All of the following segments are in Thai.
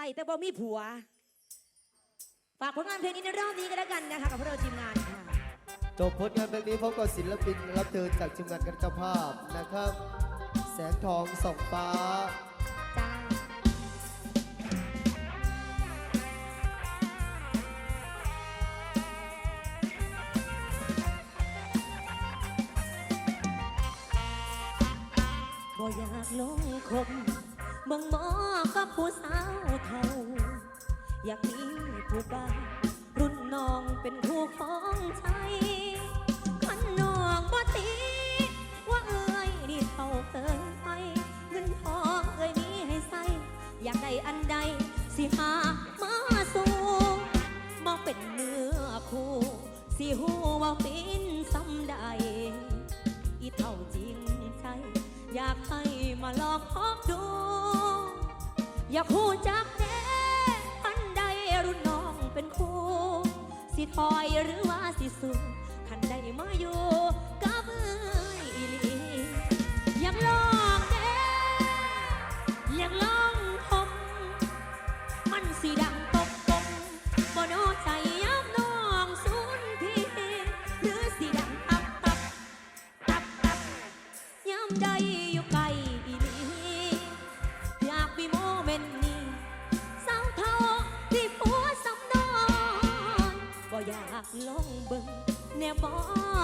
ส่แต่บ่มีผัว ฝากผลงานเพลงนี้ในรอบนี้ก็แล้วกันนะคะกับพวกเราทีมงานค่ะจบผลงานเพลงนี้พบกับศิลปินรับเชิญจากทีมงานกันเจ้าภาพนะครับ แสงทองส่องฟ้า จ้า บ่อยากลงคม เมืองหมอกับผู้สาวเท่า อยากมีผู้บ่าวรุ่นน้องเป็นคู่ของใจขันน้องบ่ตีว่าเอ้ยนี่เท่าเกินไปเงินทองเอ้ยมีให้ใส่อยากได้อันใดสิหามาสู่มองเป็นเนื้อคู่สิหูว่าป็ อยากหูจักแน่อันใดรุ่นน้องเป็นครูสิถอยหรือว่าสิสู้คันใดมาอยู่กับเอ้ยอีหลีอยากลองแน่อยากลองพบมันสีดังตกตกบ่โนใจยับน้องสูนพี่หรือสีดังตับตับตับตับยามใด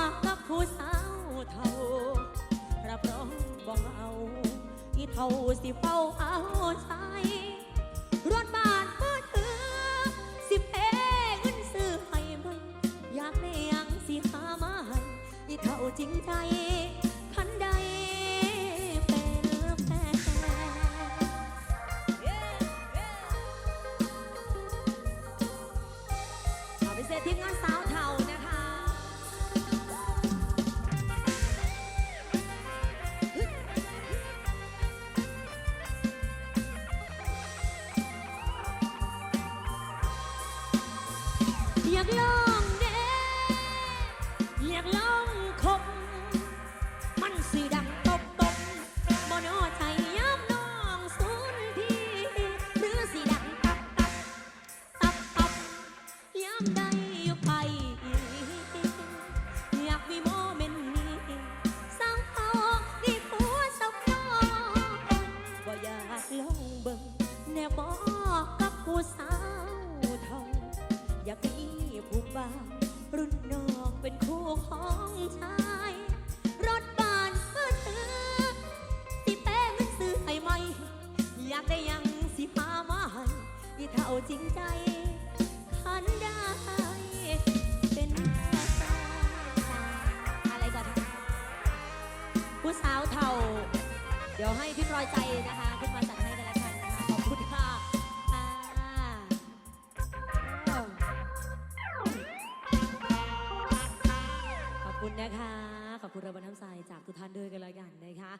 กกับผู้สาวเท่ารับรองบ่เอาอีเท่าสิเฝ้าเอาใจรถบ้านมือถือสิเพเงินซื้อให้มันอยากได้ยังสิหามาให้อีเท่าจริงใจคันใดเป็นแฟนเอาไปเสร็จทีมงานสาว อยากลองคบมันสีดังตบตบบ่นอใจย้ำน้องสูนพี่ หรือสีดังตับตับตับตับย้ำได้อยู่ไป อยากมีโมเมนต์นี้สร้างเขาดีผัวสักน้องบ่อยากลองเบิ่งแนวบอกกับผู้สาวท่าอยากมีผู้บ่าวรุ่นน้อง เป็นคู่ของชาย รถบ้านเพื่อถือสิแป้งเงินซื้อให้ไหม อยากได้ยังสิพามาให้อีเท่าจริงใจขันได้เป็นอะไรก่อนผู้สาวเท่า เดี๋ยวให้พี่พลอยใจนะคะขึ้นมาให้ นะคะ ขอบคุณระบน้ำใจจากทุกท่านด้วยกันแล้วกันนะคะ